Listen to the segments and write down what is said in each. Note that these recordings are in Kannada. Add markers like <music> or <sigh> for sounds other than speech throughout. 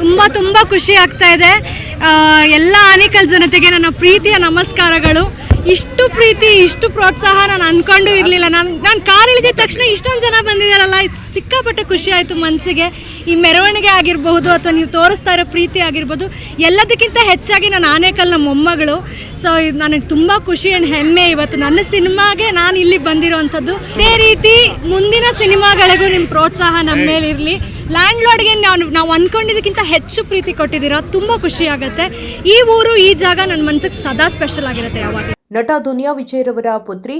ತುಂಬ ತುಂಬ ಖುಷಿ ಆಗ್ತಾ ಇದೆ. ಎಲ್ಲ ಆನೇಕಲ್ ಜನತೆಗೆ ನನ್ನ ಪ್ರೀತಿಯ ನಮಸ್ಕಾರಗಳು. ಇಷ್ಟು ಪ್ರೀತಿ, ಇಷ್ಟು ಪ್ರೋತ್ಸಾಹ ನಾನು ಅನ್ಕೊಂಡು ಇರಲಿಲ್ಲ. ನಾನು ನಾನು ಕಾರ್ ಇಳಿದ ತಕ್ಷಣ ಇಷ್ಟೊಂದು ಜನ ಬಂದಿದ್ದಾರಲ್ಲ ಸಿಕ್ಕಾಪಟ್ಟೆ ಖುಷಿ ಆಯಿತು ಮನಸ್ಸಿಗೆ ಈ ಮೆರವಣಿಗೆ ಆಗಿರಬಹುದು ಅಥವಾ ನೀವು ತೋರಿಸ್ತಾ ಇರೋ ಪ್ರೀತಿ ಆಗಿರ್ಬೋದು, ಎಲ್ಲದಕ್ಕಿಂತ ಹೆಚ್ಚಾಗಿ ನಾನು ಆನೇಕಲ್ನ ಮೊಮ್ಮಗಳು. ಸೊ ಇದು ನನಗೆ ತುಂಬ ಖುಷಿ ಆ್ಯಂಡ್ ಹೆಮ್ಮೆ ಇವತ್ತು. ನನ್ನ ಸಿನಿಮಾಗೆ ನಾನು ಇಲ್ಲಿ ಬಂದಿರೋವಂಥದ್ದು ಇದೇ ರೀತಿ ಮುಂದಿನ ಸಿನಿಮಾಗಳಿಗೂ ನಿಮ್ಮ ಪ್ರೋತ್ಸಾಹ ನಮ್ಮ ಮೇಲೆ ಇರಲಿ ಲ್ಯಾಂಡ್ ಲಾರ್ಡ್ಗೆ ನಾನು, ನಾವು ಅಂದ್ಕೊಂಡಿದ್ದಕ್ಕಿಂತ ಹೆಚ್ಚು ಪ್ರೀತಿ ಕೊಟ್ಟಿದ್ದೀರಾ, ತುಂಬ ಖುಷಿ ಆಗುತ್ತೆ. ಈ ಊರು, ಈ ಜಾಗ ನನ್ನ ಮನಸ್ಸಿಗೆ ಸದಾ ಸ್ಪೆಷಲ್ ಆಗಿರುತ್ತೆ ಯಾವಾಗ ನಟ ದುನಿಯಾ ವಿಜಯ್ ಪುತ್ರಿ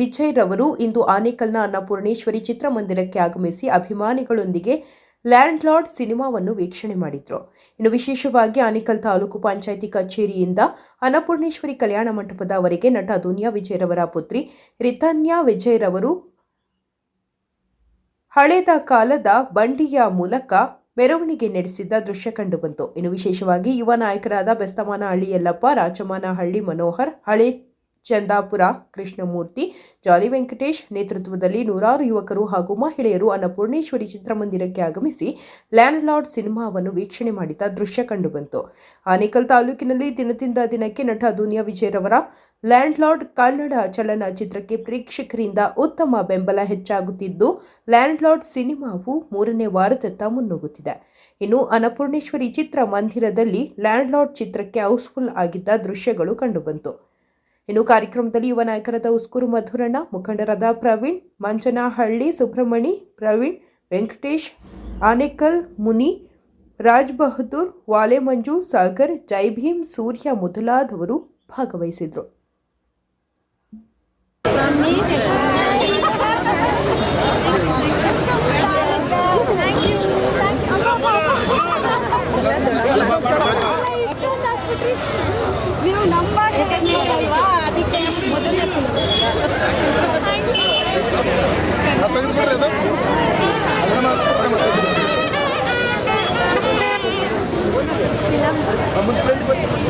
ವಿಜಯ್ ರವರು ಇಂದು ಆನೇಕಲ್ನ ಅನ್ನಪೂರ್ಣೇಶ್ವರಿ ಚಿತ್ರಮಂದಿರಕ್ಕೆ ಆಗಮಿಸಿ ಅಭಿಮಾನಿಗಳೊಂದಿಗೆ ಲ್ಯಾಂಡ್ ಲಾರ್ಡ್ ಸಿನಿಮಾವನ್ನು ವೀಕ್ಷಣೆ ಮಾಡಿದ್ರು. ಇನ್ನು ವಿಶೇಷವಾಗಿ ಆನೇಕಲ್ ತಾಲೂಕು ಪಂಚಾಯಿತಿ ಕಚೇರಿಯಿಂದ ಅನ್ನಪೂರ್ಣೇಶ್ವರಿ ಕಲ್ಯಾಣ ಮಂಟಪದವರೆಗೆ ನಟ ದುನಿಯಾ ವಿಜಯ್ ರವರ ಪುತ್ರಿ ರಿತನ್ಯಾ ವಿಜಯ್ ರವರು ಹಳೆದ ಕಾಲದ ಬಂಡಿಯ ಮೂಲಕ ಮೆರವಣಿಗೆ ನಡೆಸಿದ್ದ ದೃಶ್ಯ ಕಂಡುಬಂತು ಇನ್ನು ವಿಶೇಷವಾಗಿ ಯುವ ನಾಯಕರಾದ ಬೆಸ್ತಮಾನಹಳ್ಳಿ ಯಲ್ಲಪ್ಪ ರಾಚಮಾನಹಳ್ಳಿ ಮನೋಹರ್, ಹಳೆ ಚಂದಾಪುರ, ಕೃಷ್ಣಮೂರ್ತಿ, ಜಾಲಿ ವೆಂಕಟೇಶ್ ನೇತೃತ್ವದಲ್ಲಿ ನೂರಾರು ಯುವಕರು ಹಾಗೂ ಮಹಿಳೆಯರು ಅನ್ನಪೂರ್ಣೇಶ್ವರಿ ಚಿತ್ರಮಂದಿರಕ್ಕೆ ಆಗಮಿಸಿ ಲ್ಯಾಂಡ್ ಲಾರ್ಡ್ ಸಿನಿಮಾವನ್ನು ವೀಕ್ಷಣೆ ಮಾಡಿದ ದೃಶ್ಯ ಕಂಡುಬಂತು. ಆನೇಕಲ್ ತಾಲೂಕಿನಲ್ಲಿ ದಿನದಿಂದ ದಿನಕ್ಕೆ ನಟ ದುನಿಯಾ ವಿಜಯರವರ ಲ್ಯಾಂಡ್ ಲಾರ್ಡ್ ಕನ್ನಡ ಚಲನಚಿತ್ರಕ್ಕೆ ಪ್ರೇಕ್ಷಕರಿಂದ ಉತ್ತಮ ಬೆಂಬಲ ಹೆಚ್ಚಾಗುತ್ತಿದ್ದು ಲ್ಯಾಂಡ್ ಲಾರ್ಡ್ ಸಿನಿಮಾವು ಮೂರನೇ ವಾರದತ್ತ ಮುನ್ನುಗ್ಗುತ್ತಿದೆ ಇನ್ನು ಅನ್ನಪೂರ್ಣೇಶ್ವರಿ ಚಿತ್ರಮಂದಿರದಲ್ಲಿ ಲ್ಯಾಂಡ್ ಲಾರ್ಡ್ ಚಿತ್ರಕ್ಕೆ ಹೌಸ್ಫುಲ್ ಆಗಿದ್ದ ದೃಶ್ಯಗಳು ಕಂಡುಬಂತು. ಇನ್ನು ಕಾರ್ಯಕ್ರಮದಲ್ಲಿ ಯುವ ನಾಯಕರಾದ ಉಸ್ಕೂರು ಮಧುರಣ್ಣ, ಮುಖಂಡರಾದ ಪ್ರವೀಣ್ ಮಂಚನಹಳ್ಳಿ ಸುಬ್ರಹ್ಮಣಿ, ಪ್ರವೀಣ್, ವೆಂಕಟೇಶ್, ಆನೇಕಲ್, ಮುನಿ, ರಾಜ್ ಬಹದ್ದೂರ್, ವಾಲೆ ಮಂಜು, ಸಾಗರ್, ಜೈ ಭೀಮ್, ಸೂರ್ಯ, ಮೊದಲಾದವರು ಭಾಗವಹಿಸಿದ್ರು. Kamu tidak dapat.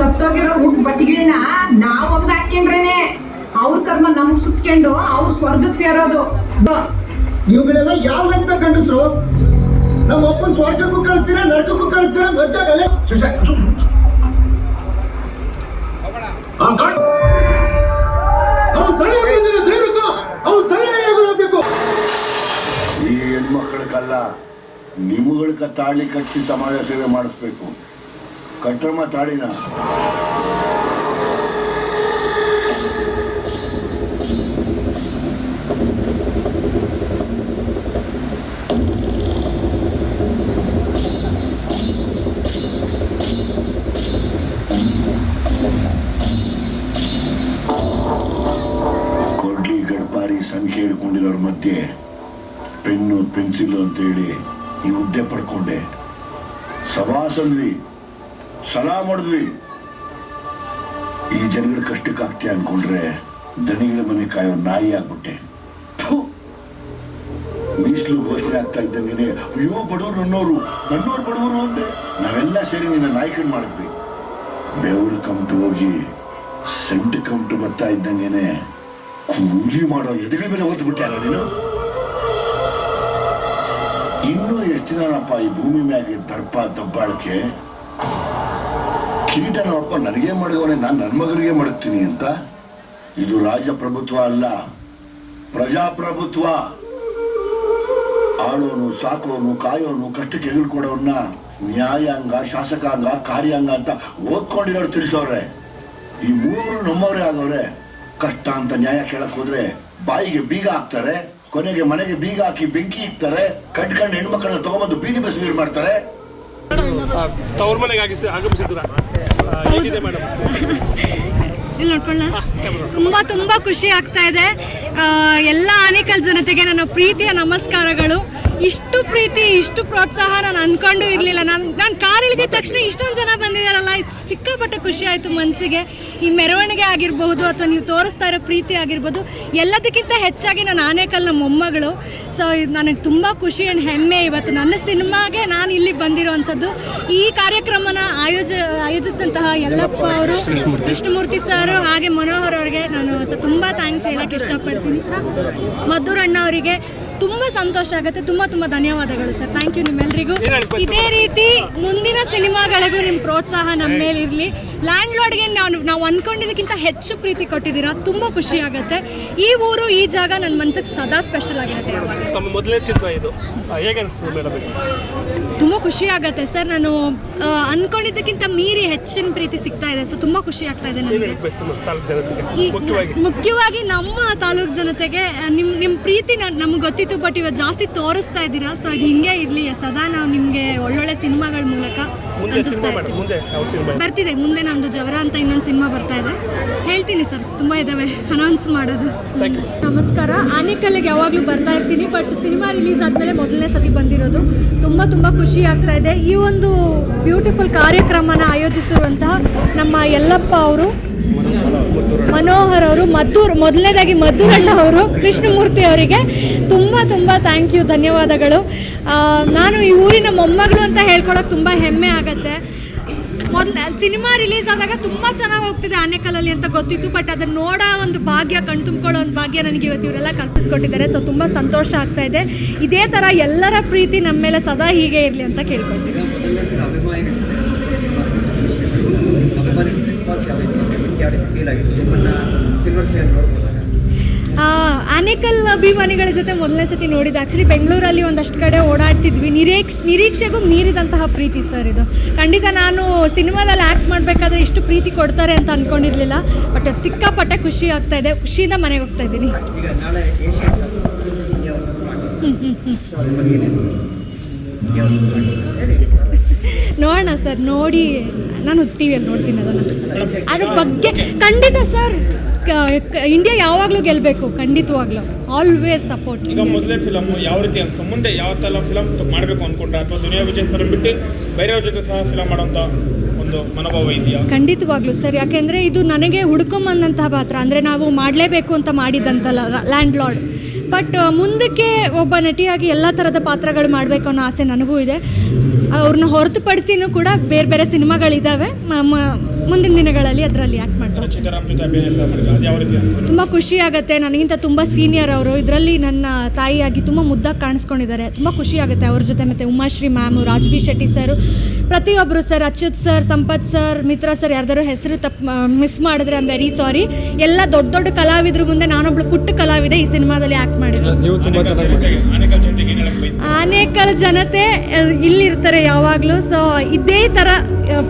ಸತ್ತೋಗಿರೋ ಹುಟ್ ಬಟ್ಟಿಗೆನ ನಾವ್ ಅವ್ರ ಹಾಕ್ಯಂಡ್ರೇನೆ ಅವ್ರ ಕರ್ಮ ನಮಗ್ ಸುತ್ಕೊಂಡು ಅವ್ರ ಸ್ವರ್ಗಕ್ ಸೇರೋದು. ಇವುಗಳೆಲ್ಲ ಯಾವ ಲೆಕ್ಕ ಗಂಡಸ್ರು? ನಮ್ಮ ಅಪ್ಪನ ಸ್ವರ್ಗಕ್ಕೂ ಕಳಿಸ್ತೀರಾ ನರಕಕ್ಕೂ ಕಳಿಸ್ತೀರಾ ಮಧ್ಯಾಗಲೇ ಈ ಹೆಣ್ಮಕ್ಳಿಗಲ್ಲ ನಿಮ್ಗಳಿಗೆ ತಾಳಿ ಕಟ್ಟಿ ಸಮಾಜ ಸೇವೆ ಮಾಡಿಸ್ಬೇಕು. ಕಟ್ಟಮ್ಮ ತಾಳಿನ ಕೊಡ್ಲಿ ಗಡ್ಪಾರಿ ಸಂಖ್ಯೆ ಹಿಡ್ಕೊಂಡಿರೋರ ಮಧ್ಯೆ ಪೆನ್ನು ಪೆನ್ಸಿಲ್ ಅಂತೇಳಿ ಈ ಹುದ್ದೆ ಪಡ್ಕೊಂಡೆ. ಸಭಾಸಂದ್ವಿ ಸಲಾ ಮಾಡಿದ್ವಿ. ಈ ಜನಗಳ ಆಗ್ತಿ ಅನ್ಕೊಂಡ್ರೆ ದನಿಗಳ ಮನೆ ಕಾಯೋ ನಾಯಿ ಆಗ್ಬಿಟ್ಟೆ. ಮೀಸಲು ಘೋಷಣೆ ಆಗ್ತಾ ಇದ್ದಂಗೆ ಅಯ್ಯೋ ಬಡವರು ನನ್ನೋರು ನನ್ನೋರು ಬಡವರು ಅಂದೆ ನಾವೆಲ್ಲ ಸೇರಿ ನಿನ್ನ ನಾಯಕನ್ ಮಾಡಿದ್ವಿ. ಬೆವರು ಕಮ್ಟು ಹೋಗಿ, ಸೆಂಟ್ ಕಮ್ಟು ಬರ್ತಾ ಇದ್ದಂಗೆನೆ ಕೂಲಿ ಮಾಡೋ ಎದುಗಳ ಮೇಲೆ ಓದ್ಬಿಟ್ಟೆ ಅಲ್ಲ ನೀನು? ಇನ್ನೂ ಎಷ್ಟು ದಿನಪ್ಪ ಈ ಭೂಮಿ ಮ್ಯಾಗೆ ದರ್ಪ ದಬ್ಬಾಳಿಕೆ ಕೀಟ ನೋಡ್ಕೊಂಡು ನನಗೆ ಮಾಡಿದವನೇ ನಾನು ನನ್ನ ಮಗನಿಗೆ ಮಾಡುತ್ತೀನಿ ಅಂತ? ಇದು ರಾಜಪ್ರಭುತ್ವ ಅಲ್ಲ. ಪ್ರಜಾಪ್ರಭುತ್ವ. ಆಳೋನು, ಸಾಕೋನು, ಕಾಯೋನು, ಕಷ್ಟಕ್ಕೆ ಎದುರ್ಕೊಡೋನ್ನ ನ್ಯಾಯಾಂಗ, ಶಾಸಕಾಂಗ, ಕಾರ್ಯಾಂಗ ಅಂತ ಓದ್ಕೊಂಡಿರೋರು ತಿಳಿಸೋರೆ ಈ ಮೂರು ನಮ್ಮವರೇ ಆದವ್ರೆ, ಕಷ್ಟ ಅಂತ ನ್ಯಾಯ ಕೇಳಕ್ ಹೋದ್ರೆ ಬಾಯಿಗೆ ಬೀಗ ಹಾಕ್ತಾರೆ, ಕೊನೆಗೆ ಮನೆಗೆ ಬೀಗ ಹಾಕಿ ಬೆಂಕಿ ಇಕ್ತಾರೆ ಕಟ್ಕೊಂಡು ಹೆಣ್ಮಕ್ಳನ್ನ ತಗೊಂಬಂದು ಬೀದಿ ಬಸ್ ಮಾಡ್ತಾರೆ. ತವ್ರ ಮನೆಗೆ ಆಗಮಿಸಿದ್ರ <laughs> ಇಲ್ಲಿ ನೋಡ್ಕೊಳ್ಳ ತುಂಬಾ ತುಂಬಾ ಖುಷಿ ಆಗ್ತಾ ಇದೆ. ಎಲ್ಲ ಆನೇಕಲ್ ಜನತೆಗೆ ನನ್ನ ಪ್ರೀತಿಯ ನಮಸ್ಕಾರಗಳು. ಇಷ್ಟು ಪ್ರೀತಿ, ಇಷ್ಟು ಪ್ರೋತ್ಸಾಹ ನಾನು ಅನ್ಕೊಂಡು ಇರಲಿಲ್ಲ. ನಾನು ನಾನು ಕಾರ್ ಇಳಿದ ತಕ್ಷಣ ಇಷ್ಟೊಂದು ಜನ ಬಂದಿದ್ದಾರಲ್ಲ ಸಿಕ್ಕಾಪಟ್ಟೆ ಖುಷಿ ಆಯಿತು ಮನಸ್ಸಿಗೆ ಈ ಮೆರವಣಿಗೆ ಆಗಿರಬಹುದು ಅಥವಾ ನೀವು ತೋರಿಸ್ತಾ ಇರೋ ಪ್ರೀತಿ ಆಗಿರ್ಬೋದು, ಎಲ್ಲದಕ್ಕಿಂತ ಹೆಚ್ಚಾಗಿ ನಾನು ಆನೇಕಲ್ನ ಮೊಮ್ಮಗಳು. ಸೊ ಇದು ನನಗೆ ತುಂಬ ಖುಷಿ ಆ್ಯಂಡ್ ಹೆಮ್ಮೆ ಇವತ್ತು. ನನ್ನ ಸಿನಿಮಾಗೆ ನಾನು ಇಲ್ಲಿ ಬಂದಿರುವಂಥದ್ದು ಈ ಕಾರ್ಯಕ್ರಮನ ಆಯೋಜ, ಆಯೋಜಿಸಿದಂತಹ ಯಲ್ಲಪ್ಪ ಅವರು ಕೃಷ್ಣಮೂರ್ತಿ ಸರ್ ಹಾಗೆ ಮನೋಹರ್ ಅವರಿಗೆ ನಾನು ತುಂಬ ಥ್ಯಾಂಕ್ಸ್ ಹೇಳಕ್ಕೆ ಇಷ್ಟಪಡ್ತೀನಿ. ಮಧುರಣ್ಣ ಅವರಿಗೆ ತುಂಬ ಸಂತೋಷ ಆಗುತ್ತೆ. ತುಂಬ ತುಂಬ ಧನ್ಯವಾದಗಳು ಸರ್. ಥ್ಯಾಂಕ್ ಯು ನಿಮ್ಮೆಲ್ಲರಿಗೂ ಇದೇ ರೀತಿ ಮುಂದಿನ ಸಿನಿಮಾಗಳಿಗೂ ನಿಮ್ಮ ಪ್ರೋತ್ಸಾಹ ನಮ್ಮ ಮೇಲೆ ಇರಲಿ. ಲ್ಯಾಂಡ್ ಲಾರ್ಡ್ಗೆ ನಾವು ನಾವು ಅಂದ್ಕೊಂಡಿದ್ದಕ್ಕಿಂತ ಹೆಚ್ಚು ಪ್ರೀತಿ ಕೊಟ್ಟಿದ್ದೀರಾ? ತುಂಬ ಖುಷಿ ಆಗುತ್ತೆ. ಈ ಊರು ಈ ಜಾಗ ನನ್ನ ಮನ್ಸಿಗೆ ಸದಾ ಸ್ಪೆಷಲ್ ಆಗಿರುತ್ತೆ. ತಮ್ಮ ಮೊದಲನೇ ಚಿತ್ರ ಇದು. ಹೇಗೆ ತುಂಬ ಖುಷಿ ಆಗುತ್ತೆ ಸರ್. ನಾನು ಅಂದ್ಕೊಂಡಿದ್ದಕ್ಕಿಂತ ಅನ್ಕೊಂಡಿದ್ದಕ್ಕಿಂತ ಮೀರಿ ಹೆಚ್ಚಿನ ಪ್ರೀತಿ ಸಿಗ್ತಾ ಇದೆ. ಸೊ ತುಂಬ ಖುಷಿ ಆಗ್ತಾ ಇದೆ ನನಗೆ. ಮುಖ್ಯವಾಗಿ. ನಮ್ಮ ತಾಲೂಕು ಜನತೆಗೆ ನಿಮ್ಮ ನಿಮ್ಮ ಪ್ರೀತಿ ನಮ್ಗೆ ಗೊತ್ತಿತ್ತು. ಬಟ್ ಇವತ್ತು ಜಾಸ್ತಿ ತೋರಿಸ್ತಾ ಇದ್ದೀರಾ? ಸೊ ಅದು ಹಿಂಗೆ ಇರಲಿ ಸದಾ ನಾವು ನಿಮಗೆ ಒಳ್ಳೊಳ್ಳೆ ಸಿನಿಮಾಗಳ ಮೂಲಕ ಅಂಟಿಸ್ತಾ ಇರ್ತೀವಿ. ಬರ್ತಿದೆ ಮುಂದೆ ನಮ್ದು ಜವರ ಅಂತ ಇನ್ನೊಂದು ಸಿನಿಮಾ ಬರ್ತಾ ಇದೆ. ಹೇಳ್ತೀನಿ ಸರ್ ತುಂಬ ಇದ್ದಾವೆ ಅನೌನ್ಸ್ ಮಾಡೋದು. ನಮಸ್ಕಾರ ಆನೆಕಲ್ಲಿಗೆ ಯಾವಾಗಲೂ ಬರ್ತಾ ಇರ್ತೀನಿ ಬಟ್ ಸಿನಿಮಾ ರಿಲೀಸ್ ಆದಮೇಲೆ ಮೊದಲನೇ ಸತಿ ಬಂದಿರೋದು. ತುಂಬ ತುಂಬ ಖುಷಿ ಆಗ್ತಾ ಇದೆ. ಈ ಒಂದು ಬ್ಯೂಟಿಫುಲ್ ಕಾರ್ಯಕ್ರಮನ ಆಯೋಜಿಸಿರುವಂತಹ ನಮ್ಮ ಯಲ್ಲಪ್ಪ ಅವರು ಮನೋಹರ್ ಅವರು ಮದ್ದೂರ್ ಮೊದಲನೇದಾಗಿ ಮದ್ದೂರಣ್ಣ ಅವರು ಕೃಷ್ಣಮೂರ್ತಿ ಅವರಿಗೆ ತುಂಬ ತುಂಬ ಥ್ಯಾಂಕ್ ಯು ಧನ್ಯವಾದಗಳು ನಾನು ಈ ಊರಿನ ಮೊಮ್ಮಗಳು ಅಂತ ಹೇಳ್ಕೊಳಕ್ಕೆ ತುಂಬ ಹೆಮ್ಮೆ ಆಗುತ್ತೆ ಮೊದಲ ಸಿನಿಮಾ ರಿಲೀಸ್ ಆದಾಗ ತುಂಬ ಚೆನ್ನಾಗಿ ಹೋಗ್ತಿದೆ ಆನೆಕಲ್ಲಲ್ಲಿ ಅಂತ ಗೊತ್ತಿತ್ತು ಬಟ್ ಅದನ್ನು ನೋಡೋ ಒಂದು ಭಾಗ್ಯ ಕಣ್ ತುಂಬ್ಕೊಳ್ಳೋ ಒಂದು ಭಾಗ್ಯ ನನಗೆ ಇವತ್ತು ಇವರೆಲ್ಲ ಕಲ್ಪಿಸ್ಕೊಟ್ಟಿದ್ದಾರೆ ಸೊ ತುಂಬ ಸಂತೋಷ ಆಗ್ತಾ ಇದೆ ಇದೇ ಥರ ಎಲ್ಲರ ಪ್ರೀತಿ ನಮ್ಮ ಮೇಲೆ ಸದಾ ಹೀಗೆ ಇರಲಿ ಅಂತ ಕೇಳ್ಕೊಳ್ತೀನಿ ರೀತಿ ಫೀಲ್ ಆಗಿತ್ತು ನಿಮ್ಮನ್ನ ಸಿಲ್ವರ್ ನೋಡ್ಬೋದಾಗ ಆನೇಕಲ್ ಅಭಿಮಾನಿಗಳ ಜೊತೆ ಮೊದಲನೇ ಸತಿ ನೋಡಿದ್ದು. ಆ್ಯಕ್ಚುಲಿ ಬೆಂಗಳೂರಲ್ಲಿ ಒಂದಷ್ಟು ಕಡೆ ಓಡಾಡ್ತಿದ್ವಿ. ನಿರೀಕ್ಷ ನಿರೀಕ್ಷೆಗೂ ಮೀರಿದಂತಹ ಪ್ರೀತಿ ಸರ್ ಇದು. ಖಂಡಿತ ನಾನು ಸಿನಿಮಾದಲ್ಲಿ ಆ್ಯಕ್ಟ್ ಮಾಡಬೇಕಾದ್ರೆ ಇಷ್ಟು ಪ್ರೀತಿ ಕೊಡ್ತಾರೆ ಅಂತ ಅಂದ್ಕೊಂಡಿರಲಿಲ್ಲ ಬಟ್ ಅದು ಸಿಕ್ಕಾಪಟ್ಟೆ ಖುಷಿ ಆಗ್ತಾ ಇದೆ. ಖುಷಿಯಿಂದ ಮನೆಗೆ ಹೋಗ್ತಾ ಇದ್ದೀನಿ. ಈಗ ನಾಳೆ ಏಷ್ಯನ್ ನೋಡೋಣ ಸರ್ ನೋಡಿ. ನಾನು ಟಿ ವಿಯಲ್ಲಿ ನೋಡ್ತೀನಿ ಅದನ್ನು. ಅದ್ರ ಬಗ್ಗೆ ಖಂಡಿತ ಸರ್ ಇಂಡಿಯಾ ಯಾವಾಗಲೂ ಗೆಲ್ಲಬೇಕು ಖಂಡಿತವಾಗ್ಲೂ. ಆಲ್ವೇಸ್ ಸಪೋರ್ಟ್ ಈಗ ಮೊದಲೇ ಫಿಲಮ್ ಯಾವ ರೀತಿ ಅನಿಸ್ತು ಮುಂದೆ ಯಾವ ಥರ ಫಿಲಮ್ ಮಾಡಬೇಕು ಅನ್ಕೊಂಡ ಅಥವಾ ದುನಿಯಾ ವಿಜಯ್ ಸರ್ ಬಿಟ್ಟು ಬೇರೆಯವ್ರ ಜೊತೆ ಸಹ ಫಿಲಮ್ ಮಾಡೋಂಥ ಒಂದು ಮನೋಭಾವ ಇದೆಯಾ? ಖಂಡಿತವಾಗ್ಲೂ ಸರ್ ಯಾಕೆಂದರೆ ಇದು ನನಗೆ ಹುಡ್ಕೊಂಬಂದಂತಹ ಪಾತ್ರ. ಅಂದರೆ ನಾವು ಮಾಡಲೇಬೇಕು ಅಂತ ಮಾಡಿದ್ದಂತಲ್ಲ ಲ್ಯಾಂಡ್ ಲಾರ್ಡ್ ಬಟ್ ಮುಂದಕ್ಕೆ ಒಬ್ಬ ನಟಿಯಾಗಿ ಎಲ್ಲ ಥರದ ಪಾತ್ರಗಳು ಮಾಡಬೇಕು ಅನ್ನೋ ಆಸೆ ನನಗೂ ಇದೆ. ಅವ್ರನ್ನ ಹೊರತುಪಡಿಸಿನೂ ಕೂಡ ಬೇರೆ ಬೇರೆ ಸಿನಿಮಾಗಳಿದ್ದಾವೆ ಮುಂದಿನ ದಿನಗಳಲ್ಲಿ ಅದರಲ್ಲಿ ಆ್ಯಕ್ಟ್ ಮಾಡ್ತಾರೆ. ಚಿತ್ರರಾಮ್ ಜೊತೆ ಸಹ ಮಾಡಿದ್ರು. ಅದು ಯಾವ ರೀತಿ ಅನಿಸ್ತು ತುಂಬ ಖುಷಿ ಆಗುತ್ತೆ. ನನಗಿಂತ ತುಂಬ ಸೀನಿಯರ್ ಅವರು. ಇದರಲ್ಲಿ ನನ್ನ ತಾಯಿಯಾಗಿ ತುಂಬ ಮುದ್ದಾಗಿ ಕಾಣಿಸ್ಕೊಂಡಿದ್ದಾರೆ. ತುಂಬ ಖುಷಿ ಆಗುತ್ತೆ ಅವ್ರ ಜೊತೆ. ಮತ್ತು ಉಮಾಶ್ರೀ ಮ್ಯಾಮು ರಾಜ್ಬಿ ಶೆಟ್ಟಿ ಸರ್ ಪ್ರತಿಯೊಬ್ಬರು sir Achyut sir Sampath sir Mitra sir ಯಾರ್ದಾರು ಹೆಸರು ತಪ್ಪು ಮಿಸ್ ಮಾಡಿದ್ರೆ ಐಮ್ ವೆರಿ ಸಾರಿ ಎಲ್ಲ ದೊಡ್ಡ ದೊಡ್ಡ ಕಲಾವಿದ್ರ ಮುಂದೆ ನಾನೊಬ್ಳು ಪುಟ್ಟ ಕಲಾವಿದೆ ಈ ಸಿನಿಮಾದಲ್ಲಿ ಆ್ಯಕ್ಟ್ ಮಾಡಿರೋದು. ನೀವು ತುಂಬ ಚೆನ್ನಾಗಿ ಜೊತೆಗೆ ಆನೆಕಲ್ ಜನತೆ ಇಲ್ಲಿರ್ತಾರೆ ಯಾವಾಗಲೂ. ಸೊ ಇದೇ ಥರ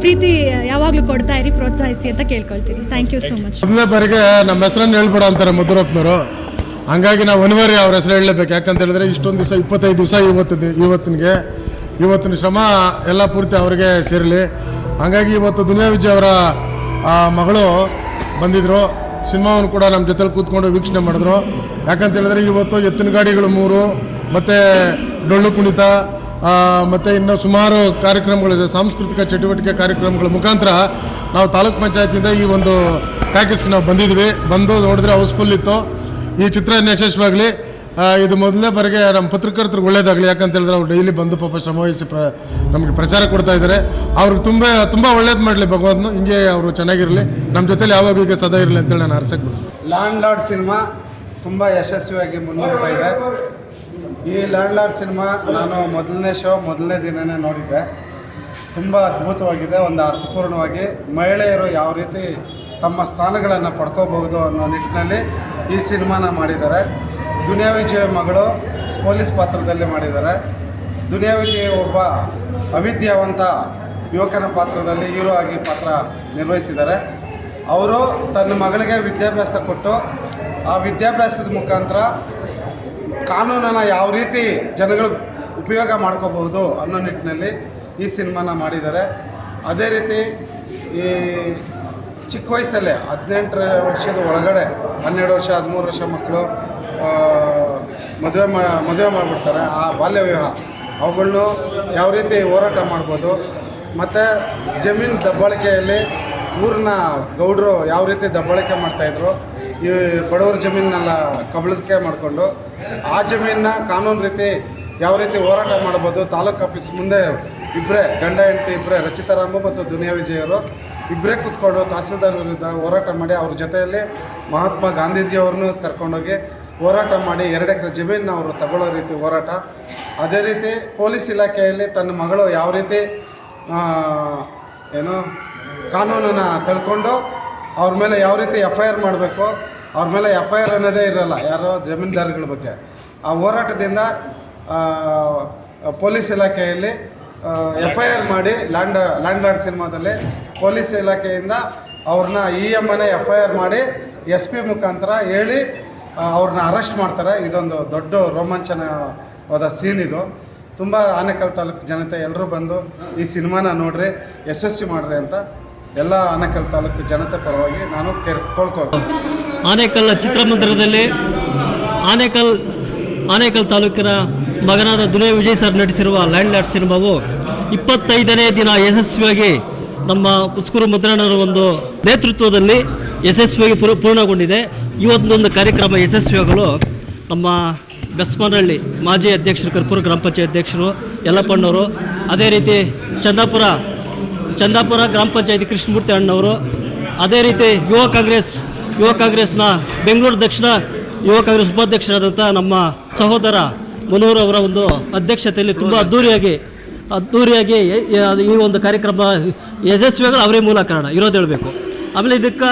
ಪ್ರೀತಿ ಯಾವಾಗಲೂ ಕೊಡ್ತಾ ಇರಿ ಪ್ರೋತ್ಸಾಹಿಸಿ ಅಂತ ಕೇಳ್ಕೊಳ್ತೀನಿ. ಥ್ಯಾಂಕ್ ಯು ಸೋ ಮಚ್ ಮೊದಲನೇ ಬಾರಿಗೆ ನಮ್ಮ ಹೆಸರನ್ನು ಹೇಳ್ಬೇಡ ಅಂತಾರೆ ಮಧುರಪ್ಪನವರು ಹಂಗಾಗಿ ನಾವು ಅನಿವಾರ್ಯ ಅವ್ರ ಹೆಸರು ಹೇಳಲೇಬೇಕು. ಯಾಕಂತ ಹೇಳಿದ್ರೆ ಇಷ್ಟೊಂದು ದಿವಸ, ಇಪ್ಪತ್ತೈದು ದಿವಸ ಇವತ್ತು ಇವತ್ತಿನಗೆ, ಇವತ್ತಿನ ಶ್ರಮ ಎಲ್ಲ ಪೂರ್ತಿ ಅವರಿಗೆ ಸೇರಲಿ. ಹಾಗಾಗಿ ಇವತ್ತು ದುನಿಯಾ ವಿಜಯ್ ಅವರ ಮಗಳು ಬಂದಿದ್ದರು ಸಿನಿಮಾವನ್ನು ಕೂಡ ನಮ್ಮ ಜೊತೆಲಿ ಕೂತ್ಕೊಂಡು ವೀಕ್ಷಣೆ ಮಾಡಿದ್ರು. ಯಾಕಂತ ಹೇಳಿದ್ರೆ ಇವತ್ತು ಎತ್ತಿನ ಗಾಡಿಗಳು ಮೂರು, ಮತ್ತು ಡೊಳ್ಳು ಕುಣಿತ ಮತ್ತೆ ಇನ್ನು ಸುಮಾರು ಕಾರ್ಯಕ್ರಮಗಳು ಸಾಂಸ್ಕೃತಿಕ ಚಟುವಟಿಕೆ ಕಾರ್ಯಕ್ರಮಗಳ ಮುಖಾಂತರ ನಾವು ತಾಲೂಕ್ ಪಂಚಾಯತಿಯಿಂದ ಈ ಒಂದು ಪ್ಯಾಕೇಜ್ಗೆ ನಾವು ಬಂದಿದ್ವಿ. ಬಂದು ನೋಡಿದ್ರೆ ಹೌಸ್ಫುಲ್ ಇತ್ತು. ಈ ಚಿತ್ರ ಯಶಸ್ವಾಗಲಿ ಇದು ಮೊದಲನೇ ಬಾರಿಗೆ ನಮ್ಮ ಪತ್ರಕರ್ತರಿಗೆ ಒಳ್ಳೇದಾಗಲಿ. ಯಾಕಂತ ಹೇಳಿದ್ರೆ ಅವ್ರು ಡೈಲಿ ಬಂದು ಪಾಪ ಶ್ರಮವಹಿಸಿ ಪ್ರ, ನಮಗೆ ಪ್ರಚಾರ ಕೊಡ್ತಾ ಇದ್ದಾರೆ. ಅವ್ರಿಗೆ ತುಂಬ ತುಂಬ ಒಳ್ಳೇದು ಮಾಡಲಿ ಭಗವಂತನು. ಹಿಂಗೆ ಅವರು ಚೆನ್ನಾಗಿರಲಿ. ನಮ್ಮ ಜೊತೇಲಿ ಯಾವಾಗ ಈಗ ಸದಾ ಇರಲಿ ಅಂತೇಳಿ ನಾನು ಅರಸಕ್ಕೆ ಬಯಸ್ತೀನಿ. ಲ್ಯಾಂಡ್ ಲಾರ್ಡ್ ಸಿನಿಮಾ ತುಂಬ ಯಶಸ್ವಿಯಾಗಿ ಮುನ್ನೋಡ್ತಾ ಇದೆ. ಈ ಲ್ಯಾಂಡ್ ಲಾರ್ಡ್ ಸಿನಿಮಾ ನಾನು ಮೊದಲನೇ ಶೋ ಮೊದಲನೇ ದಿನನೇ ನೋಡಿದ್ದೆ. ತುಂಬ ಅದ್ಭುತವಾಗಿದೆ, ಒಂದು ಅರ್ಥಪೂರ್ಣವಾಗಿ ಮಹಿಳೆಯರು ಯಾವ ರೀತಿ ತಮ್ಮ ಸ್ಥಾನಗಳನ್ನು ಪಡ್ಕೋಬಹುದು ಅನ್ನೋ ನಿಟ್ಟಿನಲ್ಲಿ ಈ ಸಿನಿಮಾನ ಮಾಡಿದ್ದಾರೆ. ದುನಿಯಾ ವಿಜಯ್ ಮಗಳು ಪೊಲೀಸ್ ಪಾತ್ರದಲ್ಲಿ ಮಾಡಿದ್ದಾರೆ. ದುನಿಯಾ ವಿಜಯ್ ಒಬ್ಬ ಅವಿದ್ಯಾವಂತ ಯುವಕನ ಪಾತ್ರದಲ್ಲಿ ಹೀರೋ ಆಗಿ ಪಾತ್ರ ನಿರ್ವಹಿಸಿದ್ದಾರೆ. ಅವರು ತನ್ನ ಮಗಳಿಗೆ ವಿದ್ಯಾಭ್ಯಾಸ ಕೊಟ್ಟು ಆ ವಿದ್ಯಾಭ್ಯಾಸದ ಮುಖಾಂತರ ಕಾನೂನನ್ನು ಯಾವ ರೀತಿ ಜನಗಳು ಉಪಯೋಗ ಮಾಡ್ಕೋಬಹುದು ಅನ್ನೋ ನಿಟ್ಟಿನಲ್ಲಿ ಈ ಸಿನಿಮಾನ ಮಾಡಿದ್ದಾರೆ. ಅದೇ ರೀತಿ ಈ ಚಿಕ್ಕ ವಯಸ್ಸಲ್ಲೇ ಹದಿನೆಂಟರ ವರ್ಷದ ಒಳಗಡೆ, ಹನ್ನೆರಡು ವರ್ಷ, ಹದಿಮೂರು ವರ್ಷ ಮಕ್ಕಳು ಮದುವೆ ಮದುವೆ ಮಾಡಿಬಿಡ್ತಾರೆ. ಆ ಬಾಲ್ಯ ವಿವಾಹ ಅವುಗಳನ್ನು ಯಾವ ರೀತಿ ಹೋರಾಟ ಮಾಡ್ಬೋದು? ಮತ್ತು ಜಮೀನು ದಬ್ಬಾಳಿಕೆಯಲ್ಲಿ ಊರಿನ ಗೌಡರು ಯಾವ ರೀತಿ ದಬ್ಬಾಳಿಕೆ ಮಾಡ್ತಾಯಿದ್ರು ಈ ಬಡವರ ಜಮೀನನ್ನೆಲ್ಲ ಕಬಳಿಕೆ ಮಾಡಿಕೊಂಡು ಆ ಜಮೀನನ್ನ ಕಾನೂನು ರೀತಿ ಯಾವ ರೀತಿ ಹೋರಾಟ ಮಾಡ್ಬೋದು, ತಾಲೂಕು ಆಫೀಸ್ ಮುಂದೆ ಇಬ್ಬರೇ ಗಂಡ, ಹೆಂಡತಿ ಇಬ್ಬರೇ ರಚಿತಾರಾಮು ಮತ್ತು ದುನಿಯಾ ವಿಜಯರು ಇಬ್ಬರೇ ಕೂತ್ಕೊಂಡು ತಹಸೀಲ್ದಾರ್ ವಿರುದ್ಧ ಹೋರಾಟ ಮಾಡಿ ಅವ್ರ ಜೊತೆಯಲ್ಲಿ ಮಹಾತ್ಮ ಗಾಂಧೀಜಿಯವ್ರನ್ನೂ ಕರ್ಕೊಂಡೋಗಿ ಹೋರಾಟ ಮಾಡಿ ಎರಡು ಎಕರೆ ಜಮೀನನ್ನ ಅವರು ತಗೊಳ್ಳೋ ರೀತಿ ಹೋರಾಟ. ಅದೇ ರೀತಿ ಪೊಲೀಸ್ ಇಲಾಖೆಯಲ್ಲಿ ತನ್ನ ಮಗಳು ಯಾವ ರೀತಿ ಏನು, ಕಾನೂನನ್ನು ತಳ್ಕೊಂಡು ಅವ್ರ ಮೇಲೆ ಯಾವ ರೀತಿ ಎಫ್ ಐ ಆರ್ ಮಾಡಬೇಕು ಅವ್ರ ಮೇಲೆ ಎಫ್ ಐ ಆರ್ ಅನ್ನೋದೇ ಇರೋಲ್ಲ, ಯಾರೋ ಜಮೀನ್ದಾರಿಗಳ ಬಗ್ಗೆ. ಆ ಹೋರಾಟದಿಂದ ಪೊಲೀಸ್ ಇಲಾಖೆಯಲ್ಲಿ ಎಫ್ ಐ ಆರ್ ಮಾಡಿ ಲ್ಯಾಂಡ್ ಲ್ಯಾಂಡ್ ಲಾರ್ಡ್ ಸಿನಿಮಾದಲ್ಲಿ ಪೊಲೀಸ್ ಇಲಾಖೆಯಿಂದ ಅವ್ರನ್ನ ಇ ಎಂ ಎಮ್ಮನೇ ಎಫ್ ಐ ಆರ್ ಮಾಡಿ ಎಸ್ ಪಿ ಮುಖಾಂತರ ಹೇಳಿ ಅವ್ರನ್ನ ಅರೆಸ್ಟ್ ಮಾಡ್ತಾರೆ. ಇದೊಂದು ದೊಡ್ಡ ರೋಮಾಂಚನವಾದ ಸೀನ್ ಇದು. ತುಂಬ ಆನೇಕಲ್ ತಾಲೂಕು ಜನತೆ ಎಲ್ಲರೂ ಬಂದು ಈ ಸಿನಿಮಾನ ನೋಡ್ರಿ, ಯಶಸ್ವಿ ಮಾಡ್ರಿ ಅಂತ ಎಲ್ಲ ಆನೇಕಲ್ ತಾಲೂಕು ಜನತೆ ಪರವಾಗಿ ನಾನು ಕೇಳ್ಕೊಳ್ಕೊಂಡು ಆನೇಕಲ್ ಚಿತ್ರಮಂದಿರದಲ್ಲಿ ಆನೇಕಲ್ ಆನೇಕಲ್ ತಾಲೂಕಿನ ಮಗನಾದ ದುನಿಯಾ ವಿಜಯ್ ಸರ್ ನಟಿಸಿರುವ ಲ್ಯಾಂಡ್ ಲಾರ್ಡ್ ಸಿನಿಮಾವು ಇಪ್ಪತ್ತೈದನೇ ದಿನ ಯಶಸ್ವಿಯಾಗಿ ನಮ್ಮ ಪುಸ್ಕೂರು ಮುದ್ರಣರ ಒಂದು ನೇತೃತ್ವದಲ್ಲಿ ಯಶಸ್ವಿಯಾಗಿ ಪೂರ್- ಪೂರ್ಣಗೊಂಡಿದೆ. ಇವತ್ತೊಂದು ಕಾರ್ಯಕ್ರಮ ಯಶಸ್ವಿಯಾಗಲು ನಮ್ಮ ಬೆಸ್ಮನಹಳ್ಳಿ ಮಾಜಿ ಅಧ್ಯಕ್ಷರು, ಕರ್ಪೂರ ಗ್ರಾಮ ಪಂಚಾಯತ್ ಅಧ್ಯಕ್ಷರು ಯಲ್ಲಪ್ಪಣ್ಣವರು ಅದೇ ರೀತಿ ಚಂದಾಪುರ ಚಂದಾಪುರ ಗ್ರಾಮ ಪಂಚಾಯತಿ ಕೃಷ್ಣಮೂರ್ತಿ ಅಣ್ಣವರು. ಅದೇ ರೀತಿ ಯುವ ಕಾಂಗ್ರೆಸ್, ಯುವ ಕಾಂಗ್ರೆಸ್ನ ಬೆಂಗಳೂರು ದಕ್ಷಿಣ ಯುವ ಕಾಂಗ್ರೆಸ್ ಉಪಾಧ್ಯಕ್ಷರಾದಂಥ ನಮ್ಮ ಸಹೋದರ ಮನೋಹರ್ ಅವರ ಒಂದು ಅಧ್ಯಕ್ಷತೆಯಲ್ಲಿ ತುಂಬ ಅದ್ಧೂರಿಯಾಗಿ ಅದ್ಧೂರಿಯಾಗಿ ಈ ಒಂದು ಕಾರ್ಯಕ್ರಮ ಯಶಸ್ವಿಯಾಗಲು ಅವರೇ ಮೂಲ ಕಾರಣ. ಇರೋದು ಹೇಳಬೇಕು. ಆಮೇಲೆ ಇದಕ್ಕೆ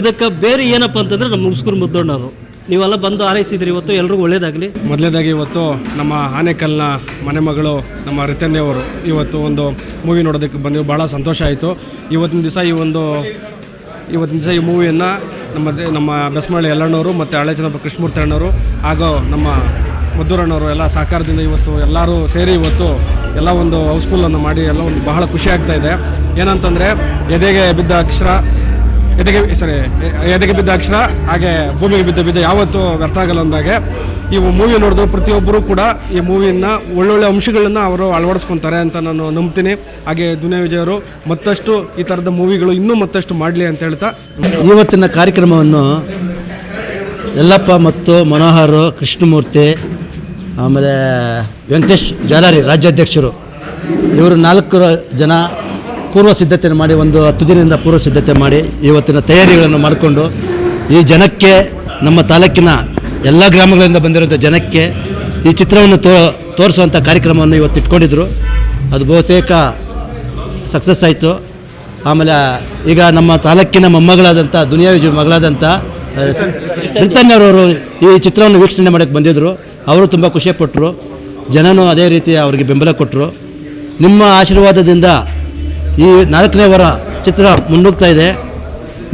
ಇದಕ್ಕೆ ಬೇರೆ ಏನಪ್ಪ ಅಂತಂದರೆ ನಮ್ಮ ಮುಸ್ಕೂರು ಮುದ್ದಣ್ಣವರು ನೀವೆಲ್ಲ ಬಂದು ಹಾರೈಸಿದ್ರಿ, ಇವತ್ತು ಎಲ್ರಿಗೂ ಒಳ್ಳೇದಾಗಲಿ. ಮೊದಲೇದಾಗಿ ಇವತ್ತು ನಮ್ಮ ಆನೆಕಲ್ನ ಮನೆ ಮಗಳು, ನಮ್ಮ ರಿತನ್ಯವರು ಇವತ್ತು ಒಂದು ಮೂವಿ ನೋಡೋದಕ್ಕೆ ಬಂದು ಭಾಳ ಸಂತೋಷ ಆಯಿತು. ಇವತ್ತಿನ ದಿವಸ ಈ ಒಂದು, ಇವತ್ತಿನ ದಿವಸ ಈ ಮೂವಿಯನ್ನು ನಮ್ಮ ನಮ್ಮ ಬೆಸ್ಮಳ್ಳಿ ಎಲ್ಲಣ್ಣವರು ಮತ್ತು ಹಳೆ ಚಂದ್ರಪ್ಪ ಕೃಷ್ಣಮೂರ್ತಿ ಅಣ್ಣವರು ಹಾಗೂ ನಮ್ಮ ಮದ್ದೂರಣ್ಣವರು ಎಲ್ಲ ಸಹಕಾರದಿಂದ ಇವತ್ತು ಎಲ್ಲರೂ ಸೇರಿ ಇವತ್ತು ಎಲ್ಲ ಒಂದು ಹೌಸ್ಫುಲ್ಲನ್ನು ಮಾಡಿ ಎಲ್ಲ ಒಂದು ಬಹಳ ಖುಷಿ ಆಗ್ತಾ ಇದೆ. ಏನಂತಂದರೆ ಎದೆಗೆ ಬಿದ್ದ ಅಕ್ಷರ ಎದೆಗೆ ಸಾರಿ ಎದೆಗೆ ಬಿದ್ದ ಅಕ್ಷರ, ಹಾಗೆ ಭೂಮಿಗೆ ಬಿದ್ದ ಬಿದ್ದ ಯಾವತ್ತೂ ವ್ಯರ್ಥ ಆಗಲ್ಲ ಅಂದಾಗೆ. ಈ ಮೂವಿ ನೋಡಿದ್ರು ಪ್ರತಿಯೊಬ್ಬರು ಕೂಡ ಈ ಮೂವಿಯನ್ನ ಒಳ್ಳೊಳ್ಳೆ ಅಂಶಗಳನ್ನು ಅವರು ಅಳವಡಿಸ್ಕೊತಾರೆ ಅಂತ ನಾನು ನಂಬ್ತೀನಿ. ಹಾಗೆ ದುನಿಯಾ ವಿಜಯ್ ಅವರು ಮತ್ತಷ್ಟು ಈ ಥರದ ಮೂವಿಗಳು ಇನ್ನೂ ಮತ್ತಷ್ಟು ಮಾಡಲಿ ಅಂತ ಹೇಳ್ತಾ ಇವತ್ತಿನ ಕಾರ್ಯಕ್ರಮವನ್ನು ಎಲ್ಲಪ್ಪ ಮತ್ತು ಮನೋಹರ್, ಕೃಷ್ಣಮೂರ್ತಿ, ಆಮೇಲೆ ವೆಂಕಟೇಶ್ ಜಾಲಾರಿ ರಾಜ್ಯಾಧ್ಯಕ್ಷರು, ಇವರು ನಾಲ್ಕು ಜನ ಪೂರ್ವ ಸಿದ್ಧತೆ ಮಾಡಿ, ಒಂದು ಹತ್ತು ದಿನದಿಂದ ಪೂರ್ವ ಸಿದ್ಧತೆ ಮಾಡಿ, ಇವತ್ತಿನ ತಯಾರಿಗಳನ್ನು ಮಾಡಿಕೊಂಡು, ಈ ಜನಕ್ಕೆ, ನಮ್ಮ ತಾಲೂಕಿನ ಎಲ್ಲ ಗ್ರಾಮಗಳಿಂದ ಬಂದಿರುವಂಥ ಜನಕ್ಕೆ ಈ ಚಿತ್ರವನ್ನು ತೋ, ತೋರಿಸುವಂಥ ಕಾರ್ಯಕ್ರಮವನ್ನು ಇವತ್ತು ಇಟ್ಕೊಂಡಿದ್ರು. ಅದು ಬಹುತೇಕ ಸಕ್ಸಸ್ ಆಯಿತು. ಆಮೇಲೆ, ಈಗ ನಮ್ಮ ತಾಲೂಕಿನ ಮೊಮ್ಮಗಳಾದಂಥ, ದುನಿಯಾ ವಿಜಯ ಮಗಳಾದಂಥ ಅವರು ಈ ಚಿತ್ರವನ್ನು ವೀಕ್ಷಣೆ ಮಾಡೋಕ್ಕೆ ಬಂದಿದ್ದರು ಅವರು ತುಂಬ ಖುಷಿಪಟ್ಟರು. ಜನನೂ ಅದೇ ರೀತಿ ಅವರಿಗೆ ಬೆಂಬಲ ಕೊಟ್ಟರು. ನಿಮ್ಮ ಆಶೀರ್ವಾದದಿಂದ ಈ ನಾಲ್ಕನೇ ವಾರ ಚಿತ್ರ ಮುನ್ನುಗ್ತಾ ಇದೆ.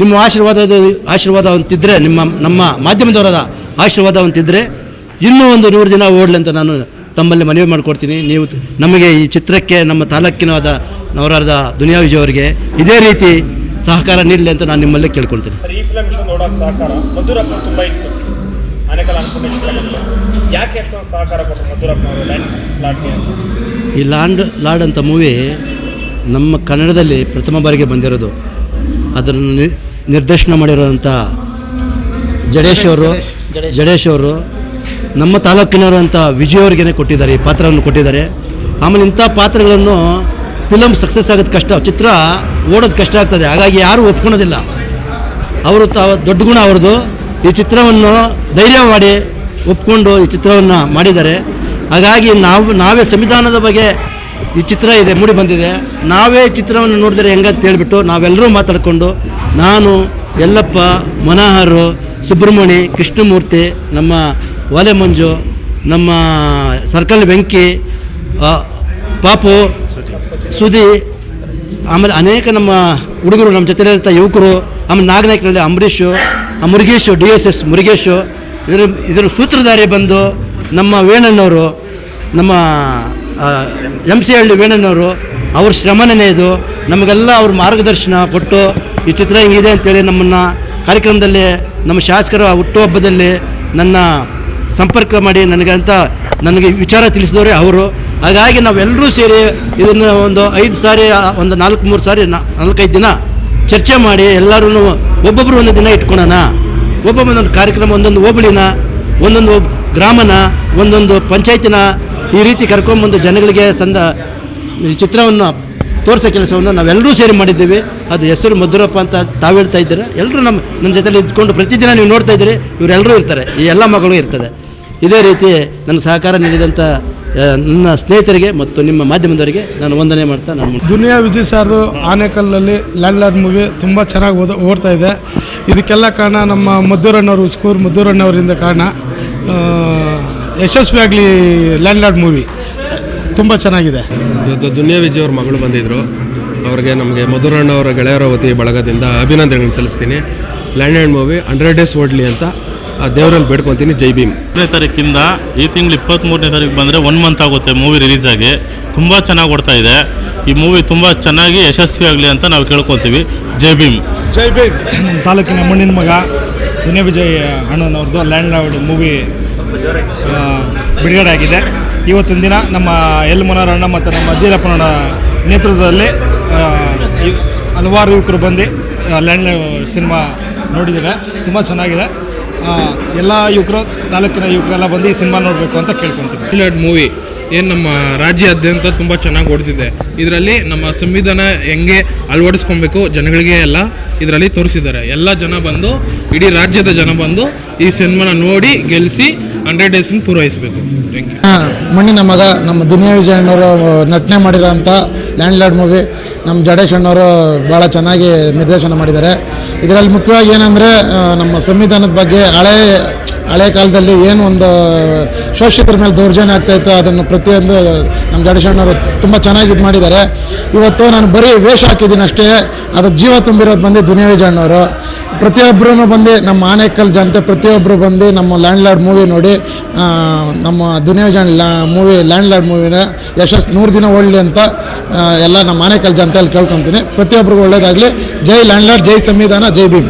ನಿಮ್ಮ ಆಶೀರ್ವಾದದ ಆಶೀರ್ವಾದ ಅಂತಿದ್ದರೆ ನಿಮ್ಮ ನಮ್ಮ ಮಾಧ್ಯಮದವರ ಆಶೀರ್ವಾದ ಅಂತಿದ್ದರೆ ಇನ್ನೂ ಒಂದು ನೂರು ದಿನ ಓಡಲಿ ಅಂತ ನಾನು ತಮ್ಮಲ್ಲಿ ಮನವಿ ಮಾಡಿಕೊಡ್ತೀನಿ. ನೀವು ನಮಗೆ ಈ ಚಿತ್ರಕ್ಕೆ ನಮ್ಮ ತಾಲೂಕಿನವಾದ ನವರಾದ ದುನಿಯಾ ವಿಜಯ್ ಅವರಿಗೆ ಇದೇ ರೀತಿ ಸಹಕಾರ ನೀಡಲಿ ಅಂತ ನಾನು ನಿಮ್ಮಲ್ಲಿ ಕೇಳ್ಕೊಳ್ತೀನಿ. ಈ ಲಾಂಡ್ ಲಾರ್ಡ್ ಅಂತ ಮೂವಿ ನಮ್ಮ ಕನ್ನಡದಲ್ಲಿ ಪ್ರಥಮ ಬಾರಿಗೆ ಬಂದಿರೋದು. ಅದನ್ನು ನಿರ್ದೇಶನ ಮಾಡಿರೋಂಥ ಜಡೇಶ್ ಅವರು. ಜಡೇಶ್. ಅವರು. ನಮ್ಮ ತಾಲೂಕಿನವರು ಅಂತ ವಿಜಯ್ ಅವ್ರಿಗೇನೆ ಕೊಟ್ಟಿದ್ದಾರೆ ಈ ಪಾತ್ರವನ್ನು ಕೊಟ್ಟಿದ್ದಾರೆ. ಆಮೇಲೆ ಇಂಥ ಪಾತ್ರಗಳನ್ನು ಫಿಲಮ್ ಸಕ್ಸಸ್ ಆಗೋದು ಕಷ್ಟ ಚಿತ್ರ ಓಡೋದು ಕಷ್ಟ ಆಗ್ತದೆ. ಹಾಗಾಗಿ ಯಾರೂ ಒಪ್ಕೊಳೋದಿಲ್ಲ ಅವರು ತಾವ ದೊಡ್ಡ ಗುಣ ಅವ್ರದ್ದು. ಈ ಚಿತ್ರವನ್ನು ಧೈರ್ಯ ಮಾಡಿ ಒಪ್ಕೊಂಡು ಈ ಚಿತ್ರವನ್ನು ಮಾಡಿದ್ದಾರೆ. ಹಾಗಾಗಿ ನಾವು ನಾವೇ ಸಂವಿಧಾನದ ಬಗ್ಗೆ ಈ ಚಿತ್ರ ಇದೆ, ಮೂಡಿ ಬಂದಿದೆ. ನಾವೇ ಚಿತ್ರವನ್ನು ನೋಡಿದರೆ ಹೆಂಗಂತ ಹೇಳ್ಬಿಟ್ಟು ನಾವೆಲ್ಲರೂ ಮಾತಾಡಿಕೊಂಡು ನಾನು, ಯಲ್ಲಪ್ಪ, ಮನೋಹರು ಸುಬ್ರಹ್ಮಣಿ ಕೃಷ್ಣಮೂರ್ತಿ, ನಮ್ಮ ಓಲೆ ಮಂಜು, ನಮ್ಮ ಸರ್ಕಲ್ ವೆಂಕಿ ಪಾಪು ಸುದಿ ಆಮೇಲೆ ಅನೇಕ ನಮ್ಮ ಹುಡುಗರು, ನಮ್ಮ ಜೊತೆಲಿರುವಂಥ ಯುವಕರು, ಆಮೇಲೆ ನಾಗನಾಯಕನಲ್ಲಿ Ambareesh Murugesh, D S S Murugesh, ಇದರ ಇದರ ಸೂತ್ರಧಾರಿ ಬಂದು ನಮ್ಮ ವೇಣಣ್ಣವರು, ನಮ್ಮ ಎಂ ಸಿ ಹಳ್ಳಿ ವೇಣನವರು ಅವ್ರ ಶ್ರಮನೇ ಇದು. ನಮಗೆಲ್ಲ ಅವ್ರ ಮಾರ್ಗದರ್ಶನ ಕೊಟ್ಟು ಈ ಚಿತ್ರ ಹಿಂಗಿದೆ ಅಂತೇಳಿ ನಮ್ಮನ್ನು ಕಾರ್ಯಕ್ರಮದಲ್ಲಿ ನಮ್ಮ ಶಾಸಕರ ಹುಟ್ಟುಹಬ್ಬದಲ್ಲಿ ನನ್ನ ಸಂಪರ್ಕ ಮಾಡಿ ನನಗೆ ಅಂತ ನನಗೆ ವಿಚಾರ ತಿಳಿಸಿದವರೇ ಅವರು. ಹಾಗಾಗಿ ನಾವೆಲ್ಲರೂ ಸೇರಿ ಇದನ್ನು ಒಂದು ಐದು ಸಾರಿ, ಒಂದು ನಾಲ್ಕು, ಮೂರು ಸಾರಿ ನಾಲ್ಕೈದು ದಿನ ಚರ್ಚೆ ಮಾಡಿ ಎಲ್ಲರೂ ಒಬ್ಬೊಬ್ಬರು ಒಂದು ದಿನ ಇಟ್ಕೊಳ್ಳೋಣ ಒಬ್ಬೊಬ್ಬ ಒಂದೊಂದು ಕಾರ್ಯಕ್ರಮ, ಒಂದೊಂದು ಹೋಬಳಿನ, ಒಂದೊಂದು ಗ್ರಾಮನ, ಒಂದೊಂದು ಪಂಚಾಯತಿನ ಈ ರೀತಿ ಕರ್ಕೊಂಬಂದು ಜನಗಳಿಗೆ ಸಂದ ಚಿತ್ರವನ್ನು ತೋರಿಸೋ ಕೆಲಸವನ್ನು ನಾವೆಲ್ಲರೂ ಸೇರಿ ಮಾಡಿದ್ದೀವಿ. ಅದು ಹೆಸರು ಮಧುರಪ್ಪ ಅಂತ ತಾವು ಹೇಳ್ತಾ ಇದ್ದೀರಾ. ಎಲ್ಲರೂ ನಮ್ಮ ನಮ್ಮ ಜೊತೆಲಿ ಇದ್ಕೊಂಡು ಪ್ರತಿದಿನ ನೀವು ನೋಡ್ತಾ ಇದ್ದೀರಿ, ಇವರೆಲ್ಲರೂ ಇರ್ತಾರೆ. ಈ ಎಲ್ಲ ಮಗಳು ಇರ್ತದೆ. ಇದೇ ರೀತಿ ನನ್ನ ಸಹಕಾರ ನೀಡಿದಂಥ ನನ್ನ ಸ್ನೇಹಿತರಿಗೆ ಮತ್ತು ನಿಮ್ಮ ಮಾಧ್ಯಮದವರಿಗೆ ನಾನು ವಂದನೆ ಮಾಡ್ತಾ ನಾನು. ದುನಿಯಾ ವಿಜಯ್ ಸಾರ್ದು ಆನೆಕಲ್ಲಲ್ಲಿ ಲ್ಯಾಂಡ್ ಲಾರ್ಡ್ ಮೂವಿ ತುಂಬ ಚೆನ್ನಾಗಿ ಓದ ಓಡ್ತಾ ಇದೆ. ಇದಕ್ಕೆಲ್ಲ ಕಾರಣ ನಮ್ಮ ಮದ್ದೂರಣ್ಣವರು ಸ್ಕೂರ್ ಮದ್ದೂರಣ್ಣವರಿಂದ ಕಾರಣ ಯಶಸ್ವಿಯಾಗಲಿ ಲ್ಯಾಂಡ್ ಲಾರ್ಡ್ ಮೂವಿ. ತುಂಬ ಚೆನ್ನಾಗಿದೆ. ಇವತ್ತು ದುನಿಯಾ ವಿಜಯ್ ಅವ್ರ ಮಗಳು ಬಂದಿದ್ದರು ಅವ್ರಿಗೆ ನಮಗೆ ಮಧುರಣ್ಣವರ ಗೆಳೆಯರ ವತಿ ಬಳಗದಿಂದ ಅಭಿನಂದನೆಗಳನ್ನು ಸಲ್ಲಿಸ್ತೀನಿ. Land land movie hundred days ಓಡಲಿ ಅಂತ ಆ ದೇವರಲ್ಲಿ ಬೇಡ್ಕೊತೀನಿ. ಜೈ ಭೀಮ್. ಮೂರನೇ ತಾರೀಕಿಂದ ಈ ತಿಂಗಳು ಇಪ್ಪತ್ತ್ಮೂರನೇ ತಾರೀಕು ಬಂದರೆ ಒನ್ ಮಂತ್ ಆಗುತ್ತೆ ಮೂವಿ ರಿಲೀಸ್ ಆಗಿ. ತುಂಬ ಚೆನ್ನಾಗಿ ಓಡ್ತಾ ಇದೆ. ಈ ಮೂವಿ ತುಂಬ ಚೆನ್ನಾಗಿ ಯಶಸ್ವಿ ಆಗಲಿ ಅಂತ ನಾವು ಕೇಳ್ಕೊತೀವಿ. ಜೈ ಭೀಮ್. ಜೈ ಭೀಮ್. ನಮ್ಮ ತಾಲೂಕಿನ ಮಣ್ಣಿನ ಮಗ ದುನಿಯಾ ವಿಜಯ್ ಅಣ್ಣನವ್ರದ್ದು ಲ್ಯಾಂಡ್ ಲಾರ್ಡ್ ಮೂವಿ ಬಿಡುಗಡೆ ಆಗಿದೆ. ಇವತ್ತಿನ ದಿನ ನಮ್ಮ ಎಲ್ ಮನೋರಣ್ಣ ಮತ್ತು ನಮ್ಮ ಜೀರಪ್ಪನವರ ನೇತೃತ್ವದಲ್ಲಿ ಹಲವಾರು ಯುವಕರು ಬಂದು ಲ್ಯಾಂಡ್ ಸಿನಿಮಾ ನೋಡಿದ್ದಾರೆ. ತುಂಬ ಚೆನ್ನಾಗಿದೆ. ಎಲ್ಲ ಯುವಕರು, ತಾಲೂಕಿನ ಯುವಕರೆಲ್ಲ ಬಂದು ಈ ಸಿನಿಮಾ ನೋಡಬೇಕು ಅಂತ ಕೇಳ್ಕೊತೀವಿ. ಲ್ಯಾಂಡ್ ಮೂವಿ ಏನು ನಮ್ಮ ರಾಜ್ಯಾದ್ಯಂತ ತುಂಬ ಚೆನ್ನಾಗಿ ಓಡ್ತಿದೆ. ಇದರಲ್ಲಿ ನಮ್ಮ ಸಂವಿಧಾನ ಹೆಂಗೆ ಅಳವಡಿಸ್ಕೊಬೇಕು ಜನಗಳಿಗೆ ಎಲ್ಲ ಇದರಲ್ಲಿ ತೋರಿಸಿದ್ದಾರೆ. ಎಲ್ಲ ಜನ ಬಂದು, ಇಡೀ ರಾಜ್ಯದ ಜನ ಬಂದು ಈ ಸಿನಿಮಾನ ನೋಡಿ ಗೆಲ್ಲಿಸಿ ಹಂಡ್ರೆಡ್ ಡೇಸ್ ಪೂರೈಸಬೇಕು. ಮಣ್ಣಿನ ಮಗ, ನಮ್ಮ ದುನಿಯಾ ವಿಜಯ್ ಅಣ್ಣವರು ನಟನೆ ಮಾಡಿರೋಂಥ ಲ್ಯಾಂಡ್ ಲಾರ್ಡ್ ಮೂವಿ ನಮ್ಮ ಜಡೇಶ್ ಅಣ್ಣವರು ಭಾಳ ಚೆನ್ನಾಗಿ ನಿರ್ದೇಶನ ಮಾಡಿದ್ದಾರೆ. ಇದರಲ್ಲಿ ಮುಖ್ಯವಾಗಿ ಏನಂದರೆ ನಮ್ಮ ಸಂವಿಧಾನದ ಬಗ್ಗೆ ಹಳೆ ಹಳೆ ಕಾಲದಲ್ಲಿ ಏನು ಒಂದು ಶೋಷಿತರ ಮೇಲೆ ದೌರ್ಜನ್ಯ ಆಗ್ತಾಯಿತ್ತು ಅದನ್ನು ಪ್ರತಿಯೊಂದು ನಮ್ಮ ಜಡೇಶ್ ಅಣ್ಣವರು ತುಂಬ ಚೆನ್ನಾಗಿ ಇದು ಮಾಡಿದ್ದಾರೆ. ಇವತ್ತು ನಾನು ಬರೀ ವೇಷ ಹಾಕಿದ್ದೀನಿ ಅಷ್ಟೇ, ಅದು ಜೀವ ತುಂಬಿರೋದು ಬಂದು ದುನಿಯಾ ವಿಜಯ್ ಅಣ್ಣವರು ಪ್ರತಿಯೊಬ್ಬರೂ ಬಂದು ನಮ್ಮ ಆನೇಕಲ್ ಜನತೆ ಪ್ರತಿಯೊಬ್ಬರು ಬಂದು ನಮ್ಮ ಲ್ಯಾಂಡ್ ಲಾರ್ಡ್ ಮೂವಿ ನೋಡಿ ನಮ್ಮ ದುನಿಯಾ ವಿಜಯ್ ಲಾ, ಮೂವಿ ಮೂವಿನ ಯಶಸ್ ನೂರು ದಿನ ಒಳ್ಳೆ ಅಂತ ಎಲ್ಲ ನಮ್ಮ ಆನೇಕಲ್ ಜನತೆಯಲ್ಲಿ ಕೇಳ್ಕೊತೀನಿ. ಪ್ರತಿಯೊಬ್ಬರಿಗೂ ಒಳ್ಳೇದಾಗಲಿ. ಜೈ ಲ್ಯಾಂಡ್ ಲಾರ್ಡ್ ಜೈ ಸಂವಿಧಾನ, ಜೈ ಭೀಮ್.